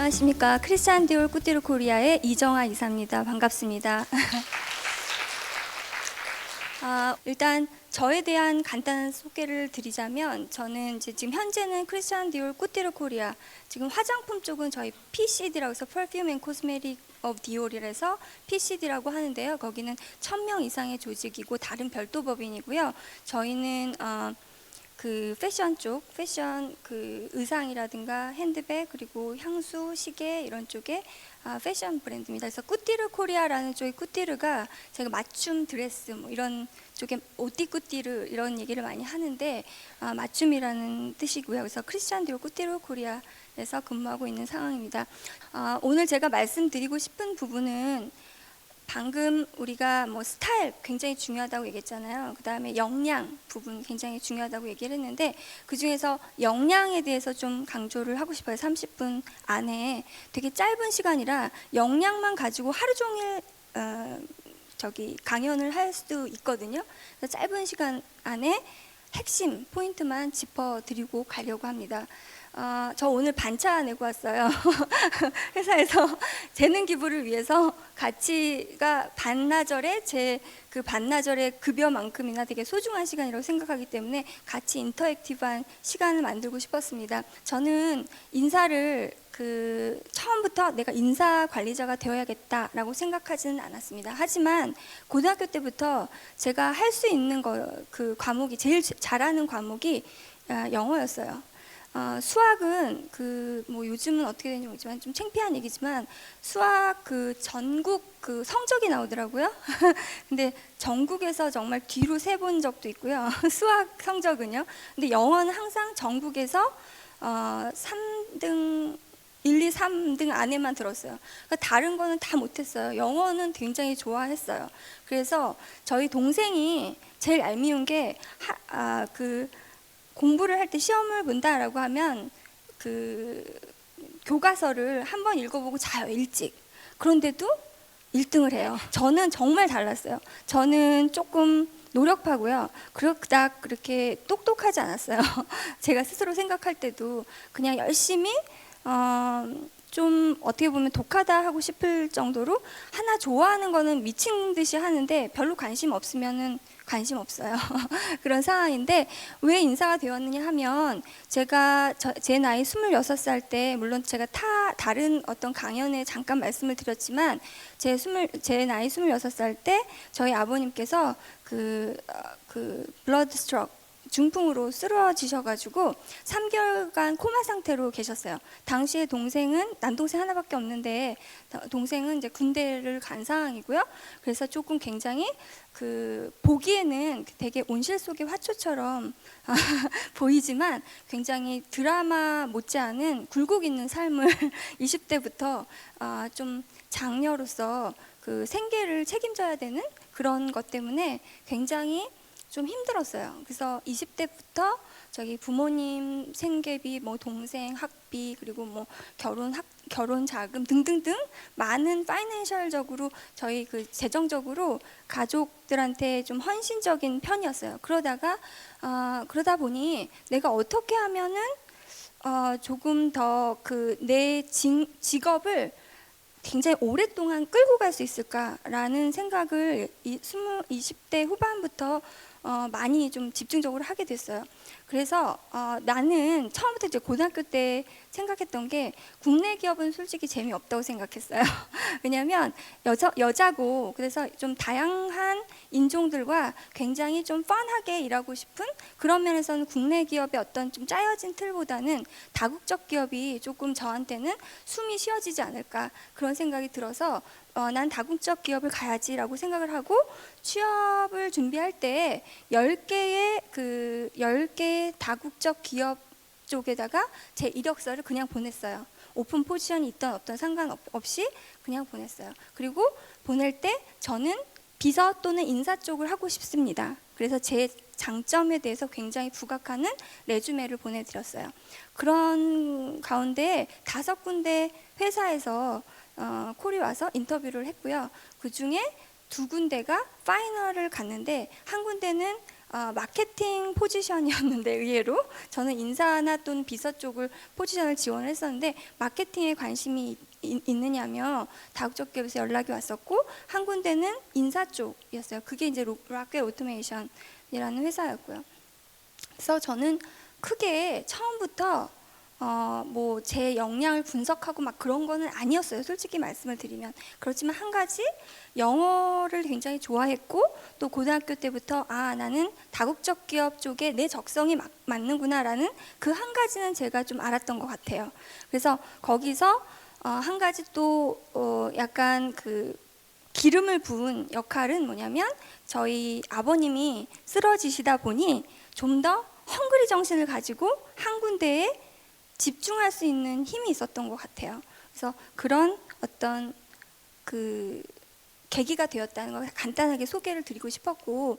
안녕하십니까 크리스찬 디올 꾸띠르 코리아의 이정아 이사입니다. 반갑습니다. 아, 일단 저에 대한 간단한 소개를 드리자면 저는 이제 지금 현재는 크리스찬 디올 꾸띠르 코리아 지금 화장품 쪽은 저희 PCD라고 해서 Perfume and Cosmetic of Dior이라서 PCD라고 하는데요. 거기는 1000명 이상의 조직이고 다른 별도 법인이고요. 저희는 어, 그 패션 쪽, 패션 그 의상이라든가 핸드백 그리고 향수, 시계 이런 쪽에 아, 패션 브랜드입니다. 그래서 꾸띠르 코리아라는 쪽의 꾸띠르가 제가 맞춤 드레스 뭐 이런 쪽에 오띠 꾸띠르 이런 얘기를 많이 하는데 아, 맞춤이라는 뜻이고요. 그래서 크리스찬 디올 꾸띠르 코리아에서 근무하고 있는 상황입니다. 아, 오늘 제가 말씀드리고 싶은 부분은 방금 우리가 뭐 스타일 굉장히 중요하다고 얘기했잖아요. 그 다음에 역량 부분 굉장히 중요하다고 얘기를 했는데 그 중에서 역량에 대해서 좀 강조를 하고 싶어요. 30분 안에 되게 짧은 시간이라 역량만 가지고 하루 종일 어, 저기 강연을 할 수도 있거든요. 그래서 짧은 시간 안에 핵심 포인트만 짚어드리고 가려고 합니다. 어, 저 오늘 반차 내고 왔어요. 회사에서 재능 기부를 위해서 가치가 반나절에 제 그 반나절의 급여만큼이나 되게 소중한 시간이라고 생각하기 때문에 같이 인터액티브한 시간을 만들고 싶었습니다. 저는 인사를 그 처음부터 내가 인사 관리자가 되어야겠다라고 생각하지는 않았습니다. 하지만 고등학교 때부터 제가 할 수 있는 거 그 과목이 제일 잘하는 과목이 아, 영어였어요. 어, 수학은 그 뭐 요즘은 어떻게 되는지 모르지만 좀 창피한 얘기지만 수학 그 전국 그 성적이 나오더라고요. 근데 전국에서 정말 뒤로 세 본 적도 있고요. 수학 성적은요. 근데 영어는 항상 전국에서 어, 3등 1, 2, 3등 안에만 들었어요. 그러니까 다른 거는 다 못했어요. 영어는 굉장히 좋아했어요. 그래서 저희 동생이 제일 얄미운 게 아, 그 공부를 할 때 시험을 본다라고 하면 그 교과서를 한 번 읽어보고 자요 일찍. 그런데도 1등을 해요. 저는 정말 달랐어요. 저는 조금 노력하고요. 그렇다 그렇게 똑똑하지 않았어요. 제가 스스로 생각할 때도 그냥 열심히 어, 좀 어떻게 보면 독하다 하고 싶을 정도로 하나 좋아하는 거는 미친 듯이 하는데 별로 관심 없으면은 관심 없어요. 그런 상황인데 왜 인사가 되었느냐 하면 제가 저, 제 나이 26살 때 물론 제가 타 다른 어떤 강연에 잠깐 말씀을 드렸지만 제 스물 제 나이 26살 때 저희 아버님께서 그 어, 그 블러드 스트럭 중풍으로 쓰러지셔가지고 3개월간 코마 상태로 계셨어요. 당시에 동생은 남동생 하나밖에 없는데 동생은 이제 군대를 간 상황이고요. 그래서 조금 굉장히 그 보기에는 되게 온실 속의 화초처럼 보이지만 굉장히 드라마 못지않은 굴곡 있는 삶을 20대부터 아, 좀 장녀로서 그 생계를 책임져야 되는 그런 것 때문에 굉장히 좀 힘들었어요. 그래서 20대부터 저기 부모님 생계비, 뭐 동생 학비 그리고 뭐 결혼 학 결혼 자금 등등등 많은 파이낸셜적으로 저희 그 재정적으로 가족들한테 좀 헌신적인 편이었어요. 그러다가 어, 그러다 보니 내가 어떻게 하면은 어, 조금 더 그 내 직업을 굉장히 오랫동안 끌고 갈 수 있을까라는 생각을 이 20, 20대 후반부터 어, 많이 좀 집중적으로 하게 됐어요. 그래서 어, 나는 처음부터 이제 고등학교 때 생각했던 게 국내 기업은 솔직히 재미없다고 생각했어요. 왜냐하면 여자, 여자고 그래서 좀 다양한 인종들과 굉장히 좀 펀하게 일하고 싶은 그런 면에서는 국내 기업의 어떤 좀 짜여진 틀보다는 다국적 기업이 조금 저한테는 숨이 쉬어지지 않을까 그런 생각이 들어서 어, 난 다국적 기업을 가야지라고 생각을 하고 취업을 준비할 때 10개의 그 10개의 다국적 기업 쪽에다가 제 이력서를 그냥 보냈어요. 오픈 포지션이 있던 없던 상관없이 그냥 보냈어요. 그리고 보낼 때 저는 비서 또는 인사 쪽을 하고 싶습니다. 그래서 제 장점에 대해서 굉장히 부각하는 레주메를 보내드렸어요. 그런 가운데 다섯 군데 회사에서 어, 콜이 와서 인터뷰를 했고요. 그 중에 두 군데가 파이널을 갔는데 한 군데는 아, 마케팅 포지션이었는데 의외로 저는 인사나 또는 비서 쪽을 포지션을 지원을 했었는데 마케팅에 관심이 있, 있느냐며 다국적 기업에서 연락이 왔었고 한 군데는 인사 쪽이었어요. 그게 이제 로- 락웰 오토메이션이라는 회사였고요. 그래서 저는 크게 처음부터 어, 뭐 제 역량을 분석하고 막 그런 거는 아니었어요. 솔직히 말씀을 드리면 그렇지만 한 가지 영어를 굉장히 좋아했고 또 고등학교 때부터 아 나는 다국적 기업 쪽에 내 적성이 맞, 맞는구나라는 그 한 가지는 제가 좀 알았던 것 같아요. 그래서 거기서 어, 한 가지 또 어, 약간 그 기름을 부은 역할은 뭐냐면 저희 아버님이 쓰러지시다 보니 좀 더 헝그리 정신을 가지고 한 군데에 집중할 수 있는 힘이 있었던 것 같아요. 그래서 그런 어떤 그 계기가 되었다는 걸 간단하게 소개를 드리고 싶었고